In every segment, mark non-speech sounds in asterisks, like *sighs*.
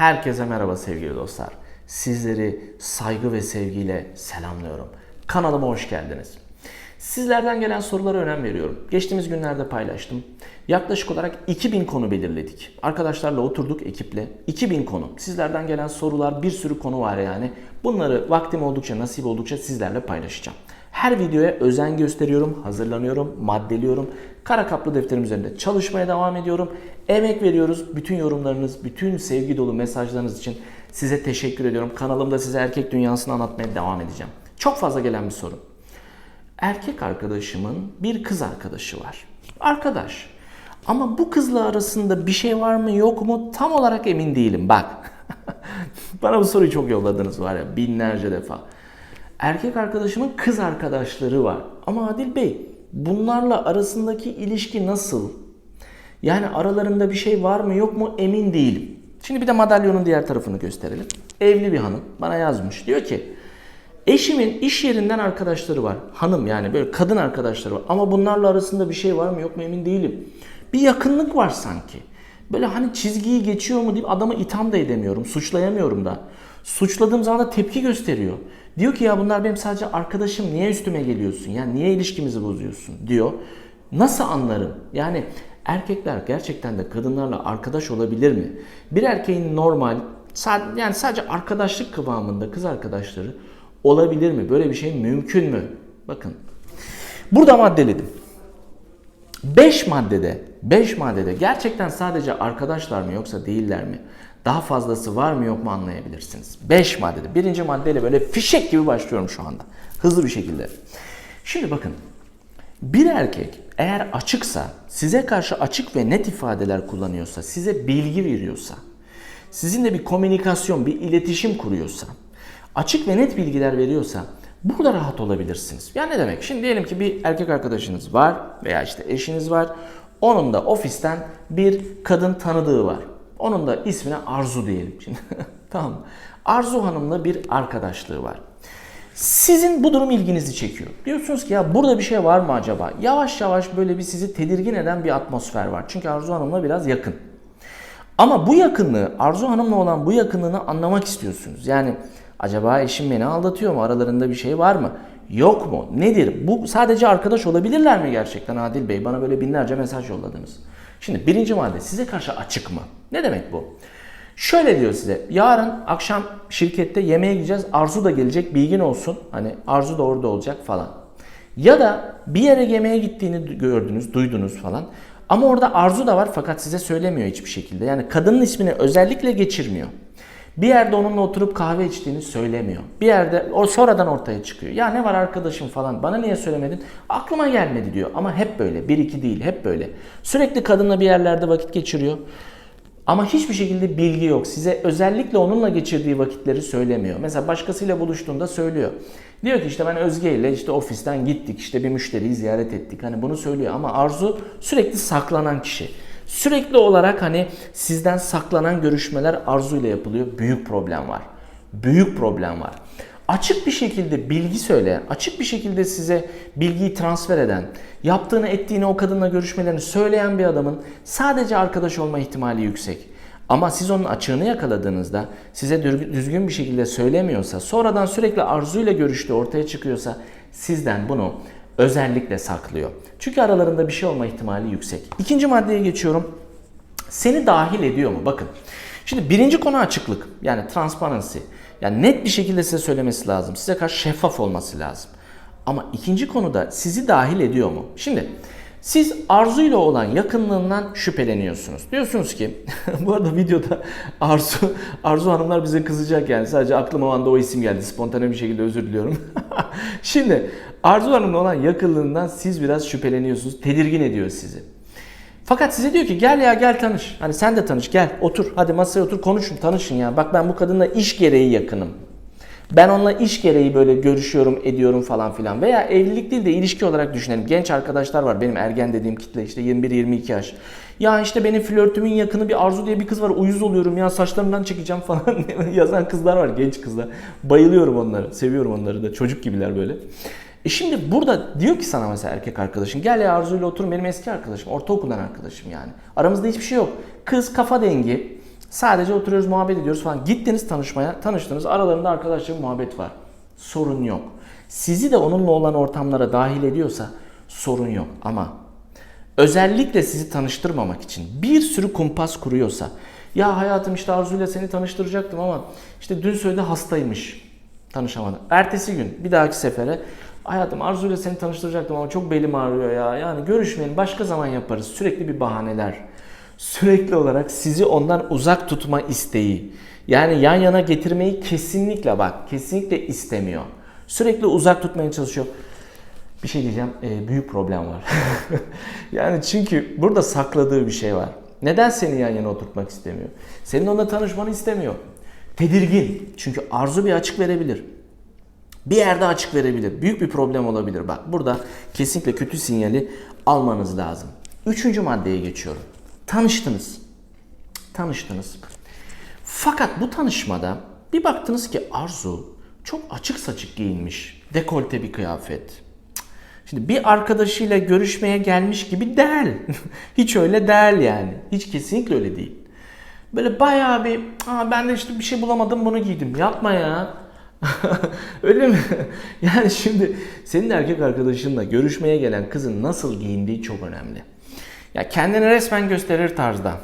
Herkese merhaba sevgili dostlar. Sizleri saygı ve sevgiyle selamlıyorum. Kanalıma hoş geldiniz. Sizlerden gelen sorulara önem veriyorum. Geçtiğimiz günlerde paylaştım. Yaklaşık olarak 2000 konu belirledik. Arkadaşlarla oturduk ekiple. 2000 konu. Sizlerden gelen sorular bir sürü konu var yani. Bunları vaktim oldukça, nasip oldukça sizlerle paylaşacağım. Her videoya özen gösteriyorum, hazırlanıyorum, maddeliyorum. Kara kaplı defterim üzerinde çalışmaya devam ediyorum. Emek veriyoruz. Bütün yorumlarınız, bütün sevgi dolu mesajlarınız için size teşekkür ediyorum. Kanalımda size erkek dünyasını anlatmaya devam edeceğim. Çok fazla gelen bir soru. Erkek arkadaşımın bir kız arkadaşı var. Arkadaş. Ama bu kızla arasında bir şey var mı yok mu tam olarak emin değilim. Bak. *laughs* Bana bu soruyu çok yolladınız var ya binlerce defa. Erkek arkadaşımın kız arkadaşları var. Ama Adil Bey bunlarla arasındaki ilişki nasıl? Yani aralarında bir şey var mı yok mu emin değilim. Şimdi bir de madalyonun diğer tarafını gösterelim. Evli bir hanım bana yazmış. Diyor ki eşimin iş yerinden arkadaşları var. Hanım yani böyle kadın arkadaşları var. Ama bunlarla arasında bir şey var mı yok mu emin değilim. Bir yakınlık var sanki. Böyle hani çizgiyi geçiyor mu deyip adamı itham da edemiyorum. Suçlayamıyorum da. Suçladığım zaman da tepki gösteriyor. Diyor ki ya bunlar benim sadece arkadaşım niye üstüme geliyorsun? Ya niye ilişkimizi bozuyorsun? diyor. Nasıl anlarım? Yani erkekler gerçekten de kadınlarla arkadaş olabilir mi? Bir erkeğin normal yani sadece arkadaşlık kıvamında kız arkadaşları olabilir mi? Böyle bir şey mümkün mü? Bakın. Burada maddeledim. 5 maddede, 5 maddede gerçekten sadece arkadaşlar mı yoksa değiller mi? Daha fazlası var mı yok mu anlayabilirsiniz. 5 maddede. Birinci maddeyle böyle fişek gibi başlıyorum şu anda. Hızlı bir şekilde. Şimdi bakın. Bir erkek eğer açıksa, size karşı açık ve net ifadeler kullanıyorsa, size bilgi veriyorsa, sizinle bir komünikasyon, bir iletişim kuruyorsa, açık ve net bilgiler veriyorsa burada rahat olabilirsiniz. Yani ne demek? Şimdi diyelim ki bir erkek arkadaşınız var veya işte eşiniz var. Onun da ofisten bir kadın tanıdığı var. Onun da ismine Arzu diyelim şimdi. *laughs* tamam. Arzu Hanım'la bir arkadaşlığı var. Sizin bu durum ilginizi çekiyor. Diyorsunuz ki ya burada bir şey var mı acaba? Yavaş yavaş böyle bir sizi tedirgin eden bir atmosfer var. Çünkü Arzu Hanım'la biraz yakın. Ama bu yakınlığı, Arzu Hanım'la olan bu yakınlığını anlamak istiyorsunuz. Yani acaba eşim beni aldatıyor mu? Aralarında bir şey var mı? Yok mu? Nedir? Bu sadece arkadaş olabilirler mi gerçekten Adil Bey? Bana böyle binlerce mesaj yolladınız. Şimdi birinci madde size karşı açık mı? Ne demek bu? Şöyle diyor size. Yarın akşam şirkette yemeğe gideceğiz. Arzu da gelecek. Bilgin olsun. Hani Arzu da orada olacak falan. Ya da bir yere yemeğe gittiğini gördünüz, duydunuz falan. Ama orada Arzu da var fakat size söylemiyor hiçbir şekilde. Yani kadının ismini özellikle geçirmiyor. Bir yerde onunla oturup kahve içtiğini söylemiyor. Bir yerde o sonradan ortaya çıkıyor. Ya ne var arkadaşım falan bana niye söylemedin? Aklıma gelmedi diyor. Ama hep böyle. Bir iki değil hep böyle. Sürekli kadınla bir yerlerde vakit geçiriyor. Ama hiçbir şekilde bilgi yok. Size özellikle onunla geçirdiği vakitleri söylemiyor. Mesela başkasıyla buluştuğunda söylüyor. Diyor ki işte ben Özge ile işte ofisten gittik işte bir müşteriyi ziyaret ettik. Hani bunu söylüyor ama Arzu sürekli saklanan kişi. Sürekli olarak hani sizden saklanan görüşmeler Arzu ile yapılıyor. Büyük problem var. Büyük problem var. Açık bir şekilde bilgi söyleyen, açık bir şekilde size bilgiyi transfer eden, yaptığını ettiğini o kadınla görüşmelerini söyleyen bir adamın sadece arkadaş olma ihtimali yüksek. Ama siz onun açığını yakaladığınızda size düzgün bir şekilde söylemiyorsa, sonradan sürekli arzuyla görüştüğü ortaya çıkıyorsa sizden bunu özellikle saklıyor. Çünkü aralarında bir şey olma ihtimali yüksek. İkinci maddeye geçiyorum. Seni dahil ediyor mu? Bakın. Şimdi birinci konu açıklık. Yani transparency. Yani net bir şekilde size söylemesi lazım. Size karşı şeffaf olması lazım. Ama ikinci konuda sizi dahil ediyor mu? Şimdi siz Arzu ile olan yakınlığından şüpheleniyorsunuz. Diyorsunuz ki *laughs* bu arada videoda Arzu Arzu hanımlar bize kızacak yani. Sadece aklıma o anda o isim geldi. Spontane bir şekilde özür diliyorum. *laughs* Şimdi Arzu hanımla olan yakınlığından siz biraz şüpheleniyorsunuz. Tedirgin ediyor sizi. Fakat size diyor ki gel ya gel tanış. Hani sen de tanış gel otur. Hadi masaya otur konuşun tanışın ya. Bak ben bu kadınla iş gereği yakınım. Ben onunla iş gereği böyle görüşüyorum, ediyorum falan filan. Veya evlilik değil de ilişki olarak düşünelim. Genç arkadaşlar var benim ergen dediğim kitle işte 21-22 yaş. Ya işte benim flörtümün yakını bir Arzu diye bir kız var. Uyuz oluyorum ya saçlarımdan çekeceğim *laughs* falan yazan kızlar var genç kızlar. Bayılıyorum onları. Seviyorum onları da. Çocuk gibiler böyle. E şimdi burada diyor ki sana mesela erkek arkadaşın gel ya Arzu ile otur benim eski arkadaşım ortaokuldan arkadaşım yani. Aramızda hiçbir şey yok. Kız kafa dengi Sadece oturuyoruz, muhabbet ediyoruz falan. Gittiniz tanışmaya, tanıştınız. Aralarında arkadaşça bir muhabbet var. Sorun yok. Sizi de onunla olan ortamlara dahil ediyorsa sorun yok. Ama özellikle sizi tanıştırmamak için bir sürü kumpas kuruyorsa ya hayatım işte Arzu ile seni tanıştıracaktım ama işte dün söyledi hastaymış. Tanışamadı. Ertesi gün bir dahaki sefere hayatım Arzu ile seni tanıştıracaktım ama çok belim ağrıyor ya. Yani görüşmeyin başka zaman yaparız. Sürekli bir bahaneler. Sürekli olarak sizi ondan uzak tutma isteği. Yani yan yana getirmeyi kesinlikle bak kesinlikle istemiyor. Sürekli uzak tutmaya çalışıyor. Bir şey diyeceğim, e, büyük problem var. *laughs* yani çünkü burada sakladığı bir şey var. Neden seni yan yana oturtmak istemiyor? Senin onunla tanışmanı istemiyor. Tedirgin. Çünkü arzu bir açık verebilir. Bir yerde açık verebilir. Büyük bir problem olabilir. Bak burada kesinlikle kötü sinyali almanız lazım. Üçüncü maddeye geçiyorum. Tanıştınız. Tanıştınız. Fakat bu tanışmada bir baktınız ki Arzu çok açık saçık giyinmiş. Dekolte bir kıyafet. Şimdi bir arkadaşıyla görüşmeye gelmiş gibi değil. *laughs* Hiç öyle değil yani. Hiç kesinlikle öyle değil. Böyle bayağı bir Aa, ben de işte bir şey bulamadım bunu giydim. Yapma ya. *laughs* öyle mi? *laughs* Yani şimdi senin erkek arkadaşınla görüşmeye gelen kızın nasıl giyindiği çok önemli. Ya kendini resmen gösterir tarzda.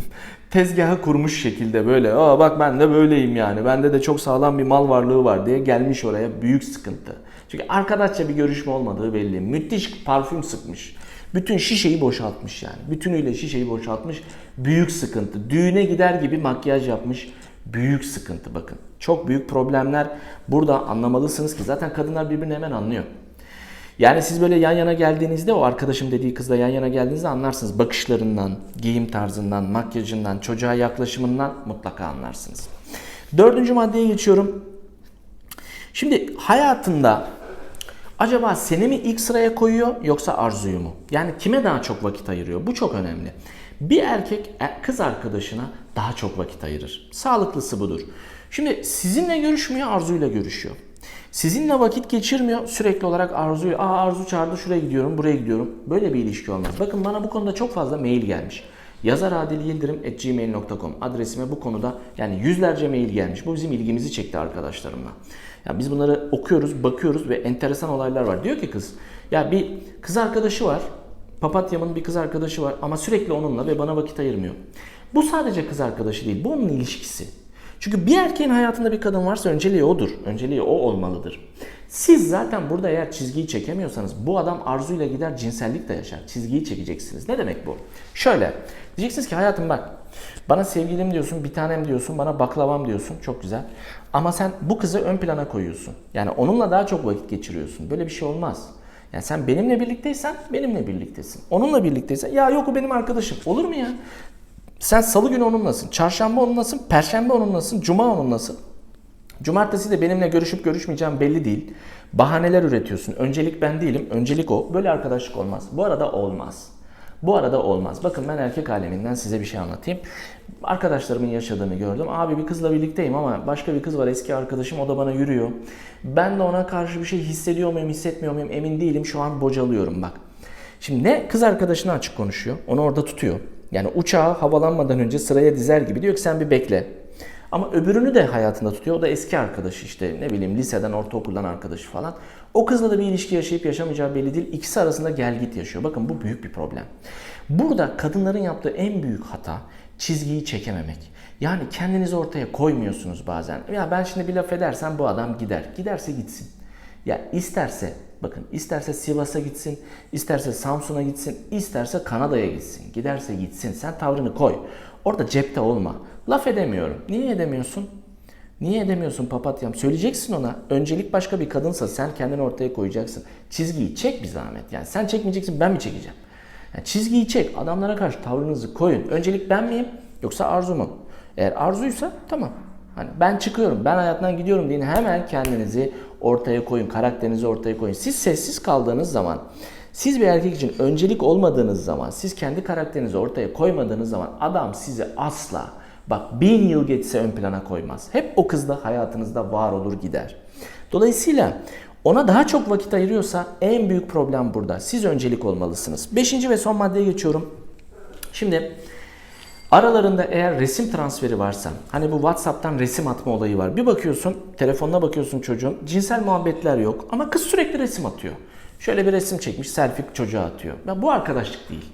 *laughs* Tezgahı kurmuş şekilde böyle. Aa bak ben de böyleyim yani. Bende de çok sağlam bir mal varlığı var diye gelmiş oraya büyük sıkıntı. Çünkü arkadaşça bir görüşme olmadığı belli. Müthiş parfüm sıkmış. Bütün şişeyi boşaltmış yani. Bütünüyle şişeyi boşaltmış. Büyük sıkıntı. Düğüne gider gibi makyaj yapmış. Büyük sıkıntı bakın. Çok büyük problemler burada anlamalısınız ki zaten kadınlar birbirini hemen anlıyor. Yani siz böyle yan yana geldiğinizde o arkadaşım dediği kızla yan yana geldiğinizde anlarsınız. Bakışlarından, giyim tarzından, makyajından, çocuğa yaklaşımından mutlaka anlarsınız. Dördüncü maddeye geçiyorum. Şimdi hayatında acaba seni mi ilk sıraya koyuyor yoksa arzuyu mu? Yani kime daha çok vakit ayırıyor? Bu çok önemli. Bir erkek e, kız arkadaşına daha çok vakit ayırır. Sağlıklısı budur. Şimdi sizinle görüşmüyor, arzuyla görüşüyor. Sizinle vakit geçirmiyor sürekli olarak arzuyu. Aa arzu çağırdı şuraya gidiyorum, buraya gidiyorum. Böyle bir ilişki olmaz. Bakın bana bu konuda çok fazla mail gelmiş. yazaradiliyildirim.gmail.com adresime bu konuda yani yüzlerce mail gelmiş. Bu bizim ilgimizi çekti arkadaşlarımla. Yani biz bunları okuyoruz, bakıyoruz ve enteresan olaylar var. Diyor ki kız, ya bir kız arkadaşı var. Papatyam'ın bir kız arkadaşı var ama sürekli onunla ve bana vakit ayırmıyor. Bu sadece kız arkadaşı değil, bu onun ilişkisi. Çünkü bir erkeğin hayatında bir kadın varsa önceliği odur. Önceliği o olmalıdır. Siz zaten burada eğer çizgiyi çekemiyorsanız bu adam arzuyla gider cinsellik de yaşar. Çizgiyi çekeceksiniz. Ne demek bu? Şöyle. Diyeceksiniz ki hayatım bak bana sevgilim diyorsun, bir tanem diyorsun, bana baklavam diyorsun. Çok güzel. Ama sen bu kızı ön plana koyuyorsun. Yani onunla daha çok vakit geçiriyorsun. Böyle bir şey olmaz. Yani sen benimle birlikteysen benimle birliktesin. Onunla birlikteysen ya yok o benim arkadaşım. Olur mu ya? Sen salı günü onunlasın, çarşamba onunlasın, perşembe onunlasın, cuma onunlasın. Cumartesi de benimle görüşüp görüşmeyeceğim belli değil. Bahaneler üretiyorsun. Öncelik ben değilim, öncelik o. Böyle arkadaşlık olmaz. Bu arada olmaz. Bu arada olmaz. Bakın ben erkek aleminden size bir şey anlatayım. Arkadaşlarımın yaşadığını gördüm. Abi bir kızla birlikteyim ama başka bir kız var eski arkadaşım o da bana yürüyor. Ben de ona karşı bir şey hissediyor muyum hissetmiyor muyum emin değilim. Şu an bocalıyorum bak. Şimdi ne kız arkadaşına açık konuşuyor. Onu orada tutuyor. Yani uçağı havalanmadan önce sıraya dizer gibi diyor ki sen bir bekle. Ama öbürünü de hayatında tutuyor. O da eski arkadaşı işte ne bileyim liseden, ortaokuldan arkadaşı falan. O kızla da bir ilişki yaşayıp yaşamayacağı belli değil. İkisi arasında gel git yaşıyor. Bakın bu büyük bir problem. Burada kadınların yaptığı en büyük hata çizgiyi çekememek. Yani kendinizi ortaya koymuyorsunuz bazen. Ya ben şimdi bir laf edersem bu adam gider. Giderse gitsin. Ya isterse bakın isterse Sivas'a gitsin, isterse Samsun'a gitsin, isterse Kanada'ya gitsin. Giderse gitsin. Sen tavrını koy. Orada cepte olma. Laf edemiyorum. Niye edemiyorsun? Niye edemiyorsun papatyam? Söyleyeceksin ona. Öncelik başka bir kadınsa sen kendini ortaya koyacaksın. Çizgiyi çek bir zahmet. Yani sen çekmeyeceksin ben mi çekeceğim? Yani çizgiyi çek. Adamlara karşı tavrınızı koyun. Öncelik ben miyim yoksa arzu mu? Eğer arzuysa tamam. Hani ben çıkıyorum, ben hayattan gidiyorum deyin hemen kendinizi ortaya koyun, karakterinizi ortaya koyun. Siz sessiz kaldığınız zaman, siz bir erkek için öncelik olmadığınız zaman, siz kendi karakterinizi ortaya koymadığınız zaman adam sizi asla bak bin yıl geçse ön plana koymaz. Hep o kız da hayatınızda var olur gider. Dolayısıyla ona daha çok vakit ayırıyorsa en büyük problem burada. Siz öncelik olmalısınız. Beşinci ve son maddeye geçiyorum. Şimdi Aralarında eğer resim transferi varsa, hani bu WhatsApp'tan resim atma olayı var. Bir bakıyorsun, telefonuna bakıyorsun çocuğun, cinsel muhabbetler yok ama kız sürekli resim atıyor. Şöyle bir resim çekmiş, selfie çocuğa atıyor. Ya bu arkadaşlık değil.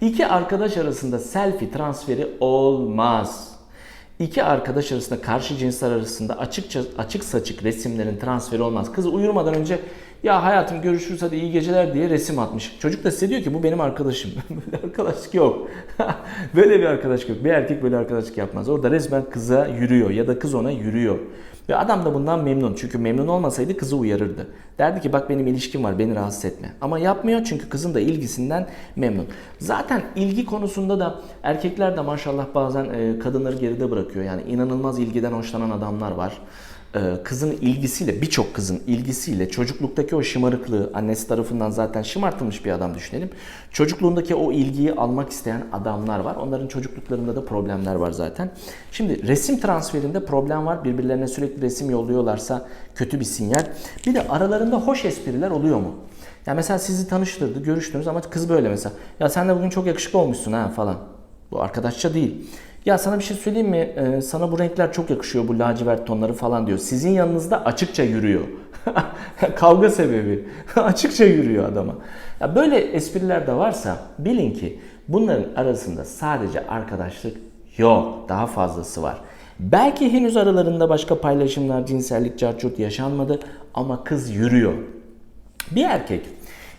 İki arkadaş arasında selfie transferi olmaz. İki arkadaş arasında karşı cinsler arasında açıkça açık saçık resimlerin transferi olmaz. Kız uyurmadan önce ya hayatım görüşürüz hadi iyi geceler diye resim atmış. Çocuk da size diyor ki bu benim arkadaşım. böyle arkadaşlık yok. böyle bir arkadaşlık *laughs* yok. Bir erkek böyle arkadaşlık yapmaz. Orada resmen kıza yürüyor ya da kız ona yürüyor. Ve adam da bundan memnun. Çünkü memnun olmasaydı kızı uyarırdı. Derdi ki bak benim ilişkim var beni rahatsız etme. Ama yapmıyor çünkü kızın da ilgisinden memnun. Zaten ilgi konusunda da erkekler de maşallah bazen kadınları geride bırakıyor. Yani inanılmaz ilgiden hoşlanan adamlar var. E, kızın ilgisiyle, birçok kızın ilgisiyle çocukluktaki o şımarıklığı, annesi tarafından zaten şımartılmış bir adam düşünelim. Çocukluğundaki o ilgiyi almak isteyen adamlar var. Onların çocukluklarında da problemler var zaten. Şimdi resim transferinde problem var. Birbirlerine sürekli resim yolluyorlarsa kötü bir sinyal. Bir de aralarında hoş espriler oluyor mu? Ya mesela sizi tanıştırdı, görüştünüz ama kız böyle mesela. Ya sen de bugün çok yakışıklı olmuşsun ha falan. Bu arkadaşça değil. Ya sana bir şey söyleyeyim mi? Ee, sana bu renkler çok yakışıyor bu lacivert tonları falan diyor. Sizin yanınızda açıkça yürüyor. *laughs* Kavga sebebi. *laughs* açıkça yürüyor adama. Ya böyle espriler de varsa bilin ki bunların arasında sadece arkadaşlık yok. Daha fazlası var. Belki henüz aralarında başka paylaşımlar, cinsellik, carçurt yaşanmadı ama kız yürüyor. Bir erkek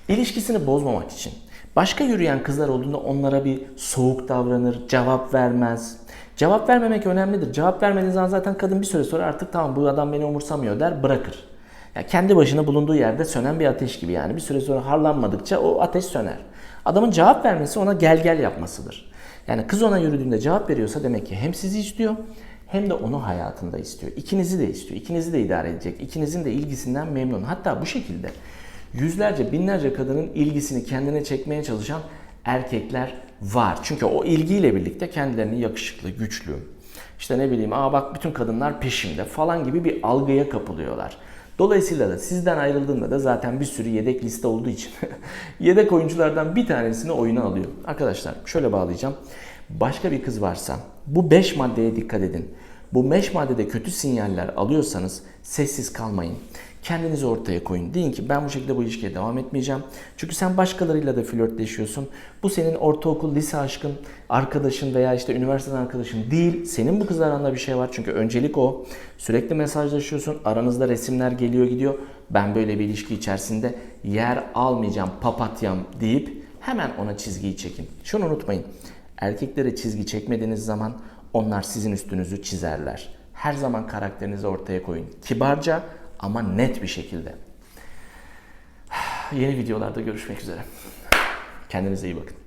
ilişkisini bozmamak için başka yürüyen kızlar olduğunda onlara bir soğuk davranır, cevap vermez. Cevap vermemek önemlidir. Cevap vermediğiniz zaman zaten kadın bir süre sonra artık tamam bu adam beni umursamıyor der bırakır. Ya kendi başına bulunduğu yerde sönen bir ateş gibi yani bir süre sonra harlanmadıkça o ateş söner. Adamın cevap vermesi ona gel gel yapmasıdır. Yani kız ona yürüdüğünde cevap veriyorsa demek ki hem sizi istiyor hem de onu hayatında istiyor. İkinizi de istiyor. İkinizi de idare edecek. İkinizin de ilgisinden memnun. Hatta bu şekilde yüzlerce, binlerce kadının ilgisini kendine çekmeye çalışan erkekler var. Çünkü o ilgiyle birlikte kendilerini yakışıklı, güçlü, işte ne bileyim aa bak bütün kadınlar peşimde falan gibi bir algıya kapılıyorlar. Dolayısıyla da sizden ayrıldığında da zaten bir sürü yedek liste olduğu için *laughs* yedek oyunculardan bir tanesini oyuna alıyor. Arkadaşlar şöyle bağlayacağım. Başka bir kız varsa bu 5 maddeye dikkat edin. Bu 5 maddede kötü sinyaller alıyorsanız sessiz kalmayın. Kendinizi ortaya koyun. Deyin ki ben bu şekilde bu ilişkiye devam etmeyeceğim. Çünkü sen başkalarıyla da flörtleşiyorsun. Bu senin ortaokul, lise aşkın, arkadaşın veya işte üniversiteden arkadaşın değil. Senin bu kız aranda bir şey var. Çünkü öncelik o. Sürekli mesajlaşıyorsun. Aranızda resimler geliyor gidiyor. Ben böyle bir ilişki içerisinde yer almayacağım, papatyam deyip hemen ona çizgiyi çekin. Şunu unutmayın. Erkeklere çizgi çekmediğiniz zaman onlar sizin üstünüzü çizerler. Her zaman karakterinizi ortaya koyun. Kibarca ama net bir şekilde. *sighs* Yeni videolarda görüşmek üzere. Kendinize iyi bakın.